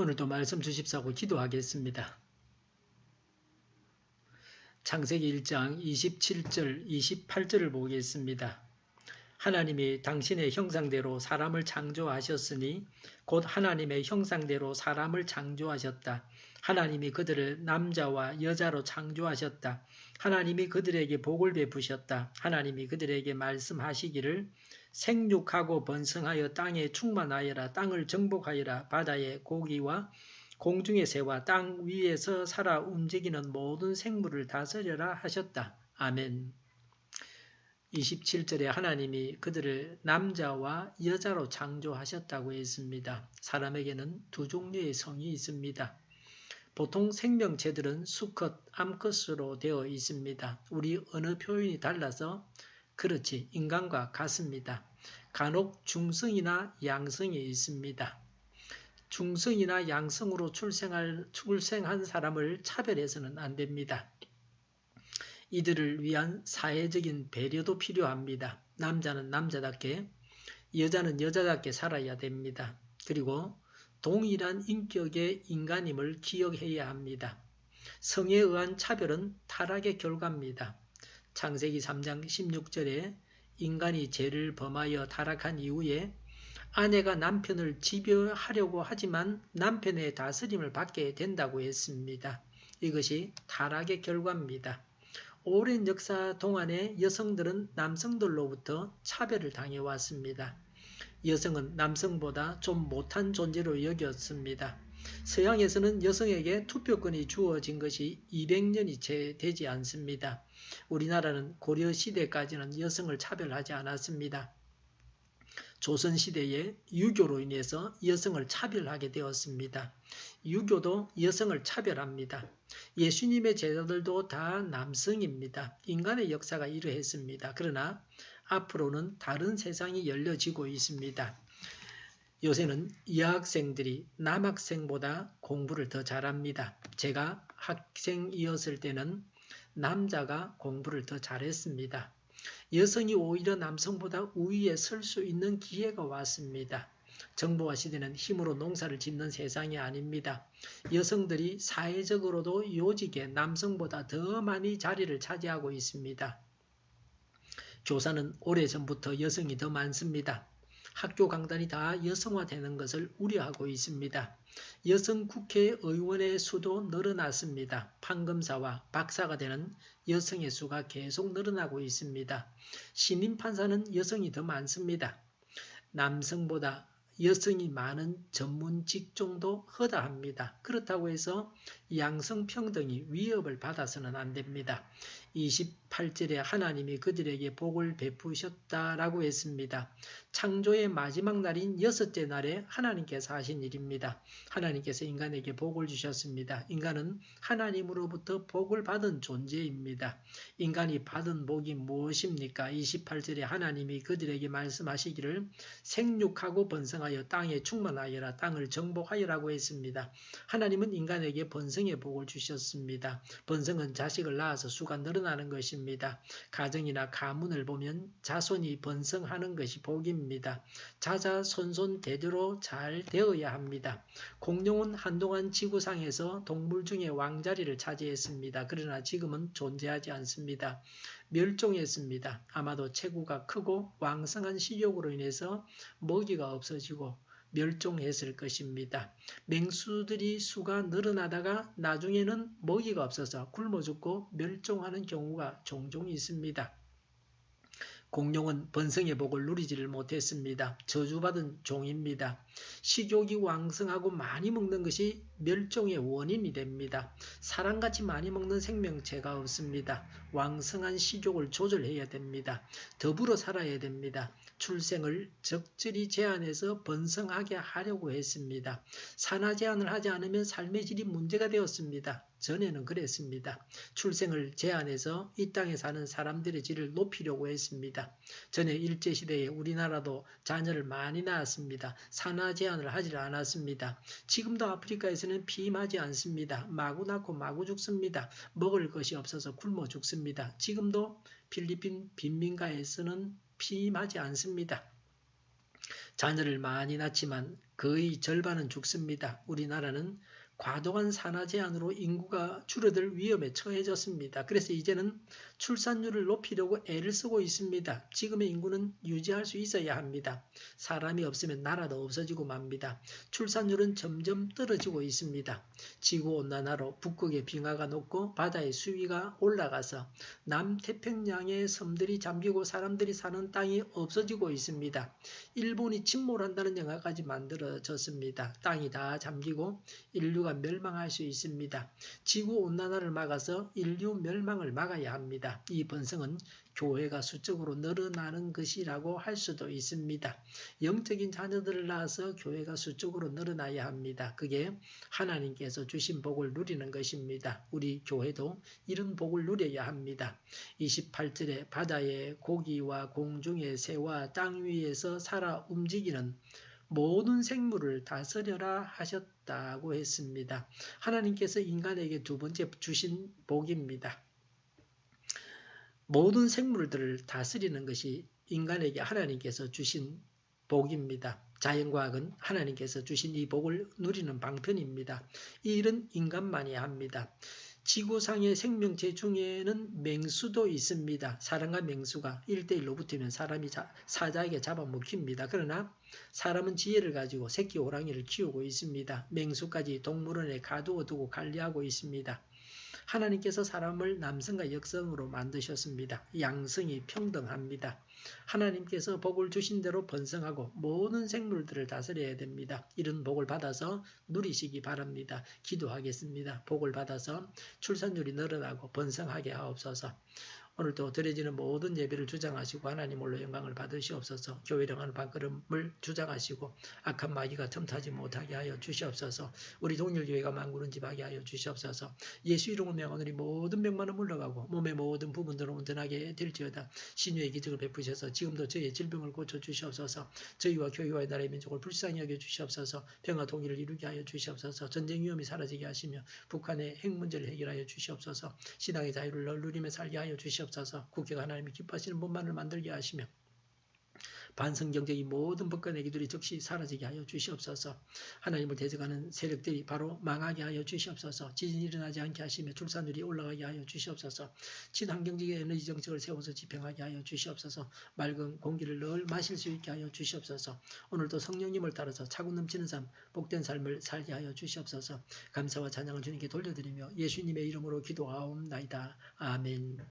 오늘도 말씀 주십사고 기도하겠습니다. 창세기 1장 27절 28절을 보겠습니다. 하나님이 당신의 형상대로 사람을 창조하셨으니 곧 하나님의 형상대로 사람을 창조하셨다. 하나님이 그들을 남자와 여자로 창조하셨다. 하나님이 그들에게 복을 베푸셨다. 하나님이 그들에게 말씀하시기를 생육하고 번성하여 땅에 충만하여라 땅을 정복하여라 바다의 고기와 공중의 새와 땅 위에서 살아 움직이는 모든 생물을 다스려라 하셨다. 아멘. 27절에 하나님이 그들을 남자와 여자로 창조하셨다고 했습니다. 사람에게는 두 종류의 성이 있습니다. 보통 생명체들은 수컷, 암컷으로 되어 있습니다. 우리 언어 표현이 달라서 그렇지 인간과 같습니다. 간혹 중성이나 양성이 있습니다. 중성이나 양성으로 출생할, 출생한 사람을 차별해서는 안 됩니다. 이들을 위한 사회적인 배려도 필요합니다. 남자는 남자답게, 여자는 여자답게 살아야 됩니다. 그리고 동일한 인격의 인간임을 기억해야 합니다. 성에 의한 차별은 타락의 결과입니다. 창세기 3장 16절에 인간이 죄를 범하여 타락한 이후에 아내가 남편을 지배하려고 하지만 남편의 다스림을 받게 된다고 했습니다. 이것이 타락의 결과입니다. 오랜 역사 동안에 여성들은 남성들로부터 차별을 당해왔습니다. 여성은 남성보다 좀 못한 존재로 여겼습니다. 서양에서는 여성에게 투표권이 주어진 것이 200년이 채 되지 않습니다. 우리나라는 고려시대까지는 여성을 차별하지 않았습니다. 조선시대에 유교로 인해서 여성을 차별하게 되었습니다. 유교도 여성을 차별합니다. 예수님의 제자들도 다 남성입니다. 인간의 역사가 이러했습니다. 그러나 앞으로는 다른 세상이 열려지고 있습니다. 요새는 여학생들이 남학생보다 공부를 더 잘합니다. 제가 학생이었을 때는 남자가 공부를 더 잘했습니다. 여성이 오히려 남성보다 우위에 설 수 있는 기회가 왔습니다. 정보화 시대는 힘으로 농사를 짓는 세상이 아닙니다. 여성들이 사회적으로도 요직에 남성보다 더 많이 자리를 차지하고 있습니다. 교사는 오래전부터 여성이 더 많습니다. 학교 강단이 다 여성화되는 것을 우려하고 있습니다. 여성 국회의원의 수도 늘어났습니다. 판검사와 박사가 되는 여성의 수가 계속 늘어나고 있습니다. 신임 판사는 여성이 더 많습니다. 남성보다 여성이 많은 전문 직종도 허다합니다. 그렇다고 해서 양성평등이 위협을 받아서는 안 됩니다. 28절에 하나님이 그들에게 복을 베푸셨다라고 했습니다. 창조의 마지막 날인 여섯째 날에 하나님께서 하신 일입니다. 하나님께서 인간에게 복을 주셨습니다. 인간은 하나님으로부터 복을 받은 존재입니다. 인간이 받은 복이 무엇입니까? 28절에 하나님이 그들에게 말씀하시기를 생육하고 번성하여 땅에 충만하여라 땅을 정복하여라고 했습니다. 하나님은 인간에게 번성의 복을 주셨습니다. 번성은 자식을 낳아서 수가 늘어 늘어나는 것입니다. 가정이나 가문을 보면 자손이 번성하는 것이 복입니다. 자자손손 대대로 잘 되어야 합니다. 공룡은 한동안 지구상에서 동물 중에 왕자리를 차지했습니다. 그러나 지금은 존재하지 않습니다. 멸종했습니다. 아마도 체구가 크고 왕성한 식욕으로 인해서 먹이가 없어지고 멸종했을 것입니다. 맹수들이 수가 늘어나다가 나중에는 먹이가 없어서 굶어 죽고 멸종하는 경우가 종종 있습니다. 공룡은 번성의 복을 누리지를 못했습니다. 저주받은 종입니다. 식욕이 왕성하고 많이 먹는 것이 멸종의 원인이 됩니다. 사람같이 많이 먹는 생명체가 없습니다. 왕성한 식욕을 조절해야 됩니다. 더불어 살아야 됩니다. 출생을 적절히 제한해서 번성하게 하려고 했습니다. 산화 제한을 하지 않으면 삶의 질이 문제가 되었습니다. 전에는 그랬습니다. 출생을 제한해서 이 땅에 사는 사람들의 질을 높이려고 했습니다. 전에 일제시대에 우리나라도 자녀를 많이 낳았습니다. 산화 제한을 하지 않았습니다. 지금도 아프리카에서는 피임하지 않습니다. 마구 낳고 마구 죽습니다. 먹을 것이 없어서 굶어 죽습니다. 지금도 필리핀 빈민가에서는 피임하지 않습니다. 자녀를 많이 낳지만 거의 절반은 죽습니다. 우리나라는 과도한 산화 제한으로 인구가 줄어들 위험에 처해졌습니다. 그래서 이제는 출산율을 높이려고 애를 쓰고 있습니다. 지금의 인구는 유지할 수 있어야 합니다. 사람이 없으면 나라도 없어지고 맙니다. 출산율은 점점 떨어지고 있습니다. 지구온난화로 북극의 빙하가 녹고 바다의 수위가 올라가서 남태평양의 섬들이 잠기고 사람들이 사는 땅이 없어지고 있습니다. 일본이 침몰한다는 영화까지 만들어졌습니다. 땅이 다 잠기고 인류가 멸망할 수 있습니다. 지구온난화를 막아서 인류 멸망을 막아야 합니다. 이 번성은 교회가 수적으로 늘어나는 것이라고 할 수도 있습니다. 영적인 자녀들을 낳아서 교회가 수적으로 늘어나야 합니다. 그게 하나님께서 주신 복을 누리는 것입니다. 우리 교회도 이런 복을 누려야 합니다. 28절에 바다의 고기와 공중의 새와 땅 위에서 살아 움직이는 모든 생물을 다스려라 하셨다고 했습니다. 하나님께서 인간에게 두 번째 주신 복입니다. 모든 생물들을 다스리는 것이 인간에게 하나님께서 주신 복입니다. 자연과학은 하나님께서 주신 이 복을 누리는 방편입니다. 이 일은 인간만이 합니다. 지구상의 생명체 중에는 맹수도 있습니다. 사람과 맹수가 1대1로 붙으면 사람이 사자에게 잡아먹힙니다. 그러나 사람은 지혜를 가지고 새끼 호랑이를 키우고 있습니다. 맹수까지 동물원에 가두어 두고 관리하고 있습니다. 하나님께서 사람을 남성과 여성으로 만드셨습니다. 양성이 평등합니다. 하나님께서 복을 주신 대로 번성하고 모든 생물들을 다스려야 됩니다. 이런 복을 받아서 누리시기 바랍니다. 기도하겠습니다. 복을 받아서 출산율이 늘어나고 번성하게 하옵소서. 오늘도 드려지는 모든 예배를 주장하시고 하나님 홀로 영광을 받으시옵소서. 교회를 하는 발걸음을 주장하시고 악한 마귀가 틈타지 못하게 하여 주시옵소서. 우리 동일교회가 만구는 집하게 하여 주시옵소서. 예수 이름으로 명하노니 모든 병만은 물러가고 몸의 모든 부분들은 온전하게 될지어다. 신유의 기적을 베푸셔서 지금도 저희의 질병을 고쳐 주시옵소서. 저희와 교회와 나라의 민족을 불쌍히 여겨 주시옵소서. 평화 통일을 이루게 하여 주시옵소서. 전쟁 위험이 사라지게 하시며 북한의 핵 문제를 해결하여 주시옵소서. 신앙의 자유를 널 누리며 살게 하여 주시옵소서 주옵소서 국회가 하나님이 기뻐하시는 분만을 만들게 하시며 반성경적인 모든 법과 내기들이 즉시 사라지게 하여 주시옵소서. 하나님을 대적하는 세력들이 바로 망하게 하여 주시옵소서. 지진이 일어나지 않게 하시며 출산율이 올라가게 하여 주시옵소서. 친환경적인 에너지 정책을 세워서 집행하게 하여 주시옵소서. 맑은 공기를 늘 마실 수 있게 하여 주시옵소서. 오늘도 성령님을 따라서 차고 넘치는 삶, 복된 삶을 살게 하여 주시옵소서. 감사와 찬양을 주님께 돌려드리며 예수님의 이름으로 기도하옵나이다. 아멘.